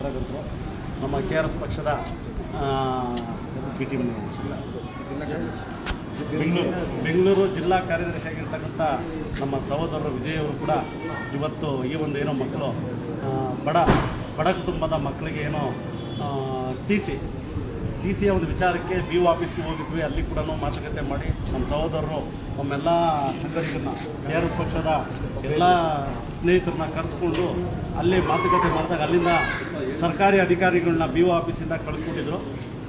ಪತ್ರಕರ್ತರು ನಮ್ಮ K R S ಪಕ್ಷದ ಬೆಂಗಳೂರು ಬೆಂಗಳೂರು ಜಿಲ್ಲಾ ಕಾರ್ಯದರ್ಶಿಯಾಗಿರ್ತಕ್ಕಂಥ ನಮ್ಮ ಸಹೋದರರು ಅವರು ಕೂಡ ಇವತ್ತು ಈ ಒಂದು ಏನೋ ಮಕ್ಕಳು ಬಡ ಬಡ ಕುಟುಂಬದ ಮಕ್ಕಳಿಗೆ ಏನೋ ಟಿ ಸಿ ಟಿ ಸಿಯ ಒಂದು ವಿಚಾರಕ್ಕೆ ಬಿ ಒ ಆಫೀಸ್ಗೆ ಹೋಗಿದ್ವಿ. ಅಲ್ಲಿ ಕೂಡ ಮಾತುಕತೆ ಮಾಡಿ. ನಮ್ಮ ಸಹೋದರರು, ನಮ್ಮೆಲ್ಲ ಸಂಘಟಕರನ್ನ ಕೆ ಪಕ್ಷದ ಎಲ್ಲ ಸ್ನೇಹಿತರನ್ನ ಕರೆಸ್ಕೊಂಡು ಅಲ್ಲಿ ಮಾತುಕತೆ ಮಾಡಿದಾಗ ಅಲ್ಲಿಂದ ಸರ್ಕಾರಿ ಅಧಿಕಾರಿಗಳನ್ನ ಬಿ ಒ ಆಫೀಸಿಂದ ಕಳಿಸ್ಕೊಟ್ಟಿದ್ರು.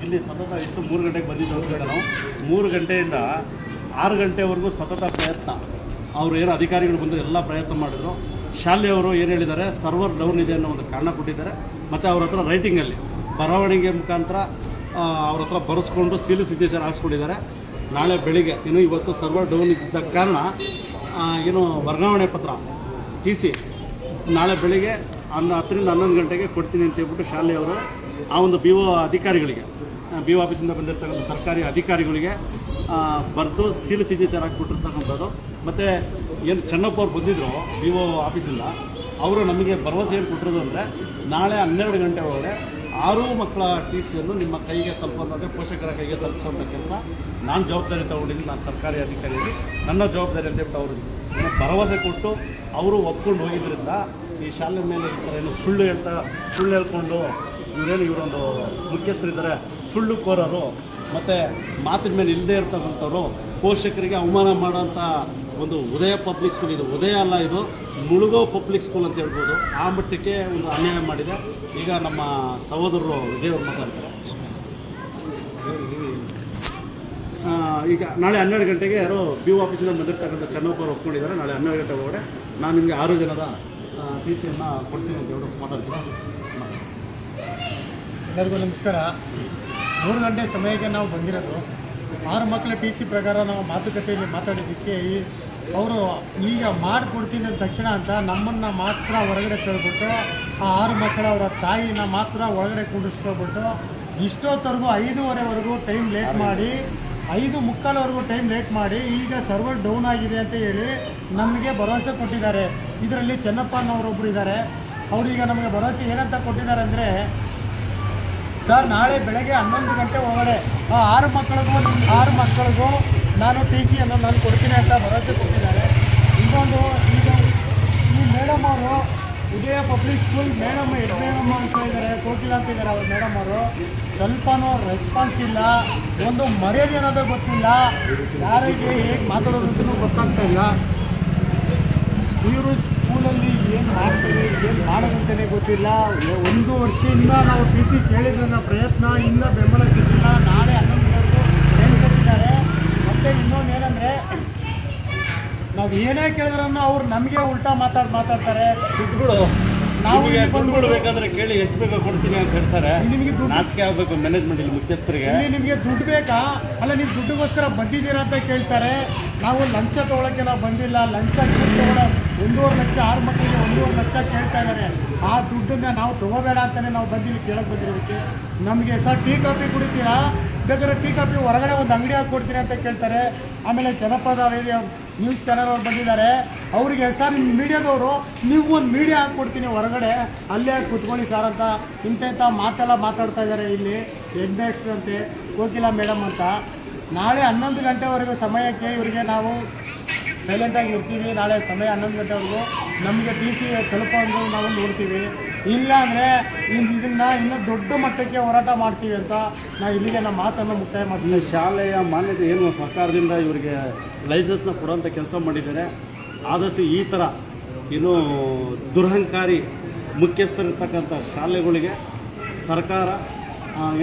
ಇಲ್ಲಿ ಸತತ ಎಷ್ಟು ಮೂರು ಗಂಟೆಗೆ ಬಂದಿದ್ದು ನಾವು. ಮೂರು ಗಂಟೆಯಿಂದ ಆರು ಗಂಟೆವರೆಗೂ ಸತತ ಪ್ರಯತ್ನ. ಅವರು ಏನು ಅಧಿಕಾರಿಗಳು ಬಂದು ಎಲ್ಲ ಪ್ರಯತ್ನ ಮಾಡಿದ್ರು. ಶಾಲೆಯವರು ಏನು ಹೇಳಿದ್ದಾರೆ, ಸರ್ವರ್ ಡೌನ್ ಇದೆ ಅನ್ನೋ ಒಂದು ಕಾರಣ ಕೊಟ್ಟಿದ್ದಾರೆ. ಮತ್ತು ಅವ್ರ ಹತ್ರ ರೈಟಿಂಗಲ್ಲಿ ಬರವಣಿಗೆ ಮುಖಾಂತರ ಅವ್ರ ಹತ್ರ ಬರೆಸ್ಕೊಂಡು ಸೀಲು ಸಿಗ್ನೇಚರ್ ಹಾಕ್ಸ್ಕೊಂಡಿದ್ದಾರೆ. ನಾಳೆ ಬೆಳಿಗ್ಗೆ, ಇನ್ನು ಇವತ್ತು ಸರ್ವರ್ ಡೌನ್ ಇದ್ದ ಕಾರಣ ಏನು ವರ್ಗಾವಣೆ ಪತ್ರ ಟಿ ಸಿ ನಾಳೆ ಬೆಳಿಗ್ಗೆ ಹನ್ನ, ಹತ್ತರಿಂದ ಹನ್ನೊಂದು ಗಂಟೆಗೆ ಕೊಡ್ತೀನಿ ಅಂತ ಹೇಳ್ಬಿಟ್ಟು ಶಾಲೆಯವರು ಆ ಒಂದು ಬಿ ಒ ಅಧಿಕಾರಿಗಳಿಗೆ ಬಿ ಒ ಆಫೀಸಿಂದ ಬಂದಿರ್ತಕ್ಕಂಥ ಸರ್ಕಾರಿ ಅಧಿಕಾರಿಗಳಿಗೆ ಬರೆದು ಸೀಲು ಸಿಗ್ನೇಚರ್ ಹಾಕ್ಬಿಟ್ಟಿರ್ತಕ್ಕಂಥದ್ದು. ಮತ್ತು ಏನು ಚೆನ್ನಪ್ಪ ಅವ್ರು ಬಂದಿದ್ರು ಬಿ ಒ ಆಫೀಸಿಂದ ಅವರು ನಮಗೆ ಭರವಸೆ ಏನು ಕೊಟ್ಟಿರೋದು ಅಂದರೆ ನಾಳೆ ಹನ್ನೆರಡು ಗಂಟೆ ಒಳಗಡೆ ಆರು ಮಕ್ಕಳ ಟಿ ಸಿಯನ್ನು ನಿಮ್ಮ ಕೈಗೆ ತಲುಪೋದಾದರೆ ಪೋಷಕರ ಕೈಗೆ ತಲುಪಿಸೋಂಥ ಕೆಲಸ. ನಾನು ಜವಾಬ್ದಾರಿ ತಗೊಂಡಿದ್ದೀನಿ, ನಾನು ಸರ್ಕಾರಿ ಅಧಿಕಾರಿಯಲ್ಲಿ, ನನ್ನ ಜವಾಬ್ದಾರಿ ಅಂತ ಹೇಳ್ಬಿಟ್ಟು ಅವರು ಭರವಸೆ ಕೊಟ್ಟು ಅವರು ಒಪ್ಕೊಂಡು ಹೋಗಿದ್ದರಿಂದ ಈ ಶಾಲೆ ಮೇಲೆ ಈ ಏನು ಸುಳ್ಳು ಹೇಳ್ತಾ, ಸುಳ್ಳು ಹೇಳ್ಕೊಂಡು ಇವರೇನು ಇವರೊಂದು ಮುಖ್ಯಸ್ಥರಿದ್ದಾರೆ, ಸುಳ್ಳು ಕೋರರು ಮತ್ತು ಮಾತಿನ ಮೇಲೆ ಇಲ್ಲದೆ ಇರ್ತಕ್ಕಂಥವ್ರು ಪೋಷಕರಿಗೆ ಅವಮಾನ ಮಾಡೋಂಥ ಒಂದು ಉದಯ ಪಬ್ಲಿಕ್ ಸ್ಕೂಲ್ ಇದು. ಉದಯ ಅಲ್ಲ ಇದು, ಮುಳುಗೋ ಪಬ್ಲಿಕ್ ಸ್ಕೂಲ್ ಅಂತ ಹೇಳ್ಬೋದು. ಆ ಮಟ್ಟಕ್ಕೆ ಒಂದು ಅನ್ಯಾಯ ಮಾಡಿದೆ. ಈಗ ನಮ್ಮ ಸಹೋದರರು ವಿಜಯ್ ಅವರು ಮಾತಾಡ್ತಾರೆ ಈಗ ನಾಳೆ ಹನ್ನೆರಡು ಗಂಟೆಗೆ ಯಾರೋ ಬಿ ಆಫೀಸಿಂದ ಬಂದಿರ್ತಕ್ಕಂಥ ಚೆನ್ನಪ್ಪ ಅವರು ಒಪ್ಕೊಂಡಿದ್ದಾರೆ. ನಾಳೆ ಹನ್ನೆರಡು ಗಂಟೆ ಒಳಗಡೆ ನಾನು ನಿಮಗೆ ಆರು ಜನದ ಟಿ ಸಿಯನ್ನು ಕೊಡ್ತೀನಿ ಅಂತ ಹೇಳಿ ಮಾತಾಡ್ತೀನಿ. ಎಲ್ಲರಿಗೂ ನಮಸ್ಕಾರ. ಮೂರು ಗಂಟೆ ಸಮಯಕ್ಕೆ ನಾವು ಬಂದಿರೋದು. ಆರು ಮಕ್ಕಳ ಟಿ ಸಿ ಪ್ರಕಾರ ನಾವು ಮಾತುಕತೆಯಲ್ಲಿ ಮಾತಾಡಿದ್ದಕ್ಕೆ ಅವರು ಈಗ ಮಾಡಿಕೊಡ್ತೀನಿ ಅಂದ ತಕ್ಷಣ ಅಂತ ನಮ್ಮನ್ನು ಮಾತ್ರ ಹೊರಗಡೆ ಕೇಳ್ಬಿಟ್ಟು, ಆ ಆರು ಮಕ್ಕಳ ಅವರ ತಾಯಿನ ಮಾತ್ರ ಒಳಗಡೆ ಕೂಡಿಸ್ಕೊಬಿಟ್ಟು ಇಷ್ಟೊತ್ತವರೆಗೂ ಐದೂವರೆವರೆಗೂ ಟೈಮ್ ಲೇಟ್ ಮಾಡಿ, ಐದು ಮುಕ್ಕಾಲವರೆಗೂ ಟೈಮ್ ಲೇಟ್ ಮಾಡಿ ಈಗ ಸರ್ವರ್ ಡೌನ್ ಆಗಿದೆ ಅಂತ ಹೇಳಿ ನಮಗೆ ಭರವಸೆ ಕೊಟ್ಟಿದ್ದಾರೆ. ಇದರಲ್ಲಿ ಚೆನ್ನಪ್ಪ ಅನ್ನೋರೊಬ್ಬರು ಇದ್ದಾರೆ. ಈಗ ನಮಗೆ ಭರವಸೆ ಏನಂತ ಕೊಟ್ಟಿದ್ದಾರೆ ಅಂದರೆ ಸರ್, ನಾಳೆ ಬೆಳಗ್ಗೆ ಹನ್ನೊಂದು ಗಂಟೆ ಒಳಗಡೆ, ಆ ಆರು ಮಕ್ಕಳಿಗೂ ಆರು ಮಕ್ಕಳಿಗೂ ನಾನು ಟಿ ಸಿಯನ್ನು ನಾನು ಕೊಡ್ತೀನಿ ಅಂತ ಭರವಸೆ ಕೊಟ್ಟಿದ್ದಾರೆ. ಇನ್ನೊಂದು, ಈಗ ಈ ಮೇಡಮ್ ಅವರು, Udaya public school, madam head madam ಅಂತ ಇದ್ದಾರೆ, ಕೋಕಿಲ ಅಂತ ಇದ್ದಾರೆ ಅವ್ರ ಮೇಡಮ್ ಅವರು. ಸ್ವಲ್ಪನೂ ರೆಸ್ಪಾನ್ಸ್ ಇಲ್ಲ, ಒಂದು ಮರ್ಯಾದೆ ಅನ್ನೋದು ಗೊತ್ತಿಲ್ಲ. ಯಾರಿಗೆ ಹೇಗೆ ಮಾತಾಡೋದು ಅಂತಲೂ ಗೊತ್ತಾಗ್ತಾ ಇಲ್ಲ ಇವರು ಸ್ಕೂಲಲ್ಲಿ ಏನು ಮಾಡ್ತಾರೆ ಏನು ಮಾಡೋದಂತಲೇ ಗೊತ್ತಿಲ್ಲ. ಒಂದು ವರ್ಷದಿಂದ ನಾವು ಟಿ ಸಿ ಕೇಳಿದ್ರನ್ನ ಪ್ರಯತ್ನ ಇನ್ನೂ ಬೆಂಬಲ ಸಿಕ್ಕಿಲ್ಲ. ನಾಳೆ ಹನ್ನೊಂದು ಟೈಮ್ ಕೊಟ್ಟಿದ್ದಾರೆ. ಮತ್ತು ಇನ್ನೊಂದು ಏನಂದರೆ ನಾವು ಏನೇ ಕೇಳಿದ್ರೂ ಅವ್ರು ನಮಗೆ ಉಲ್ಟಾ ಮಾತಾಡ್ ಮಾತಾಡ್ತಾರೆ. ದುಡ್ಡುಗಳು. ನಾವು ದುಡ್ಡುಗಳು ಬೇಕಾದ್ರೆ ಕೇಳಿ ಎಷ್ಟು ಬೇಕೋ ಕೊಡ್ತೀನಿ ಅಂತ ಹೇಳ್ತಾರೆ. ನಿಮಗೆ ನಾಚಿಕೆ ಆಗಬೇಕು ಮ್ಯಾನೇಜ್ಮೆಂಟ್ ಇಲ್ಲಿ ಮುಖ್ಯಸ್ಥರಿಗೆ. ನಿಮಗೆ ದುಡ್ಡು ಬೇಕಾ? ಅಲ್ಲ ನೀವು ದುಡ್ಡುಗೋಸ್ಕರ ಬಂದಿದ್ದೀರಾ ಅಂತ ಕೇಳ್ತಾರೆ. ನಾವು ಲಂಚ ತೊಗೊಳಕ್ಕೆ ನಾವು ಬಂದಿಲ್ಲ. ಲಂಚ ತಗೊಳ್ಳೋ ಒಂದೂವರೆ ಲಕ್ಷ ಆರು ಮಕ್ಕಳಿಗೆ ಒಂದೂವರೆ ಲಕ್ಷ ಕೇಳ್ತಾ ಇದ್ದಾರೆ ಆ ದುಡ್ಡನ್ನ ನಾವು ತಗೋಬೇಡ ಅಂತಾನೆ ನಾವು ಬಂದಿವಿ, ಕೇಳಕ್ ಬಂದಿರೋದಕ್ಕೆ. ನಮಗೆ ಸರ್, ಟೀ ಕಾಫಿ ಕುಡಿತೀರಾ? ಬೇಕಾದ್ರೆ ಟೀ ಕಾಫಿ ಹೊರಗಡೆ ಒಂದು ಅಂಗಡಿ ಹಾಕಿ ಕೊಡ್ತೀನಿ ಅಂತ ಕೇಳ್ತಾರೆ. ಆಮೇಲೆ ಜನಪದ ನ್ಯೂಸ್ ಚಾನಲ್ ಅವ್ರು ಬಂದಿದ್ದಾರೆ. ಅವರಿಗೆ ಸರ್, ನಿಮ್ಮ ಮೀಡಿಯಾದವರು, ನೀವು ಒಂದು ಮೀಡಿಯಾ ಹಾಕ್ಕೊಡ್ತೀನಿ ಹೊರಗಡೆ. ಅಲ್ಲೇ ಕುತ್ಕೊಳ್ಳಿ ಸರ್ ಅಂತ ಇಂಥ ಇಂಥ ಮಾತೆಲ್ಲ ಮಾತಾಡ್ತಾ ಇದ್ದಾರೆ ಇಲ್ಲಿ. ಹೆಡ್ ಅಂತೆ, ಕೋಕಿಲ ಮೇಡಮ್ ಅಂತ. ನಾಳೆ ಹನ್ನೊಂದು ಗಂಟೆವರೆಗೂ ಸಮಯಕ್ಕೆ ಇವರಿಗೆ ನಾವು ಸೈಲೆಂಟಾಗಿ ಇರ್ತೀವಿ. ನಾಳೆ ಸಮಯ ಹನ್ನೊಂದು ಗಂಟೆವರೆಗೂ ನಮಗೆ ಟಿ ಸಿ ತಲುಪೋದು ನಾವು ನೋಡ್ತೀವಿ. ಇಲ್ಲ ಅಂದರೆ ಇದನ್ನು ಇನ್ನೂ ದೊಡ್ಡ ಮಟ್ಟಕ್ಕೆ ಹೋರಾಟ ಮಾಡ್ತೀವಿ ಅಂತ ನಾವು ಇಲ್ಲಿಗೆ ನಮ್ಮ ಮಾತನ್ನು ಮುಕ್ತಾಯ ಮಾಡ್ತೀವಿ. ಶಾಲೆಯ ಮಾನ್ಯತೆ ಏನು ಸರ್ಕಾರದಿಂದ ಇವರಿಗೆ ಲೈಸೆನ್ಸ್ನ ಕೊಡುವಂಥ ಕೆಲಸ ಮಾಡಿದ್ದಾರೆ. ಆದಷ್ಟು ಈ ಥರ ಇನ್ನು ದುರಹಂಕಾರಿ ಮುಖ್ಯಸ್ಥರಿರ್ತಕ್ಕಂಥ ಶಾಲೆಗಳಿಗೆ ಸರ್ಕಾರ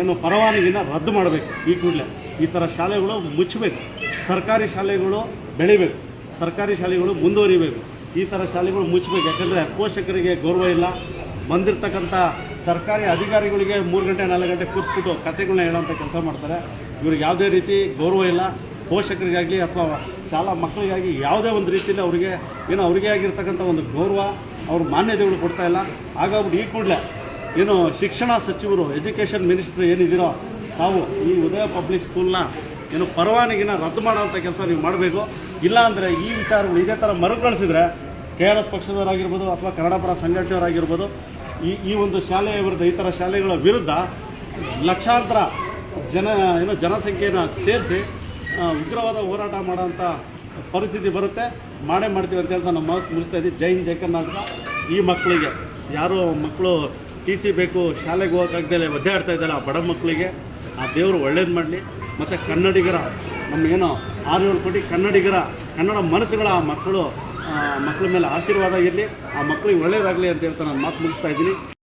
ಏನು ಪರವಾನಗಿನ ರದ್ದು ಮಾಡಬೇಕು. ಈ ಕೂಡಲೇ ಈ ಥರ ಶಾಲೆಗಳು ಮುಚ್ಚಬೇಕು ಸರ್ಕಾರಿ ಶಾಲೆಗಳು ಬೆಳಿಬೇಕು. ಸರ್ಕಾರಿ ಶಾಲೆಗಳು ಮುಂದುವರಿಬೇಕು. ಈ ಥರ ಶಾಲೆಗಳು ಮುಚ್ಚಬೇಕು ಯಾಕಂದರೆ ಪೋಷಕರಿಗೆ ಗೌರವ ಇಲ್ಲ. ಬಂದಿರತಕ್ಕಂಥ ಸರ್ಕಾರಿ ಅಧಿಕಾರಿಗಳಿಗೆ ಮೂರು ಗಂಟೆ, ನಾಲ್ಕು ಗಂಟೆ ಕೂರಿಸ್ಬಿಟ್ಟು ಕತೆಗಳನ್ನ ಹೇಳೋಂಥ ಕೆಲಸ ಮಾಡ್ತಾರೆ. ಇವ್ರಿಗೆ ಯಾವುದೇ ರೀತಿ ಗೌರವ ಇಲ್ಲ. ಪೋಷಕರಿಗಾಗಲಿ ಅಥವಾ ಶಾಲಾ ಮಕ್ಕಳಿಗಾಗಿ ಯಾವುದೇ ಒಂದು ರೀತಿಯಲ್ಲಿ ಅವರಿಗೆ ಏನೋ ಅವರಿಗೆ ಆಗಿರ್ತಕ್ಕಂಥ ಒಂದು ಗೌರವ ಅವ್ರ ಮಾನ್ಯತೆಗಳು ಕೊಡ್ತಾ ಇಲ್ಲ. ಹಾಗಾಗ್ಬಿಟ್ಟು ಈ ಕೂಡಲೇ ಏನು ಶಿಕ್ಷಣ ಸಚಿವರು, ಎಜುಕೇಷನ್ ಮಿನಿಸ್ಟ್ರ್ ಏನಿದ್ದೀರೋ ತಾವು ಈ ಉದಯ ಪಬ್ಲಿಕ್ ಸ್ಕೂಲ್ನ ಏನು ಪರವಾನಗಿನ ರದ್ದು ಮಾಡೋವಂಥ ಕೆಲಸ ನೀವು ಮಾಡಬೇಕು. ಇಲ್ಲ ಅಂದರೆ ಈ ವಿಚಾರಗಳು ಇದೇ ಥರ ಮರುಕಳಿಸಿದ್ರೆ ಕೆ ಆರ್ ಎಸ್ ಪಕ್ಷದವರಾಗಿರ್ಬೋದು ಅಥವಾ ಕನ್ನಡ ಪರ ಸಂಘಟನೆಯವರಾಗಿರ್ಬೋದು, ಈ ಈ ಒಂದು ಶಾಲೆಯ ವಿರುದ್ಧ, ಈ ಥರ ಶಾಲೆಗಳ ವಿರುದ್ಧ ಲಕ್ಷಾಂತರ ಜನ, ಏನು ಜನಸಂಖ್ಯೆಯನ್ನು ಸೇರಿಸಿ ಉಗ್ರವಾದ ಹೋರಾಟ ಮಾಡೋಂಥ ಪರಿಸ್ಥಿತಿ ಬರುತ್ತೆ. ಮಾಡೇ ಮಾಡ್ತೀವಿ ಅಂತ ಹೇಳ್ತಾ ನಮ್ಮ ಮಾತು ಮುಗಿಸ್ತಾ ಇದ್ದೀವಿ. ಜೈನ್ ಜೈ ಕರ್ನಾಟಕ. ಈ ಮಕ್ಕಳಿಗೆ, ಯಾರು ಮಕ್ಕಳು ಟಿ ಸಿ ಬೇಕು, ಶಾಲೆಗೆ ಹೋಗೋಕ್ಕಾಗ್ದಲ್ಲೇ ಒದ್ದೆ ಆಡ್ತಾ ಆ ಬಡ ಮಕ್ಕಳಿಗೆ, ಆ ದೇವರು ಒಳ್ಳೇದು ಮಾಡಲಿ. ಮತ್ತು ಕನ್ನಡಿಗರ ನಮ್ಮ ಏನೋ ಆರು ಏಳು ಕೋಟಿ ಕನ್ನಡಿಗರ, ಕನ್ನಡ ಮನಸ್ಸುಗಳ ಆ ಮಕ್ಕಳು ಮಕ್ಕಳ ಮೇಲೆ ಆಶೀರ್ವಾದ ಇರಲಿ, ಆ ಮಕ್ಕಳಿಗೆ ಒಳ್ಳೆಯದಾಗಲಿ ಅಂತ ಹೇಳ್ತಾ ನಾನು ಮಾತು ಮುಗಿಸ್ತಾ ಇದ್ದೀನಿ.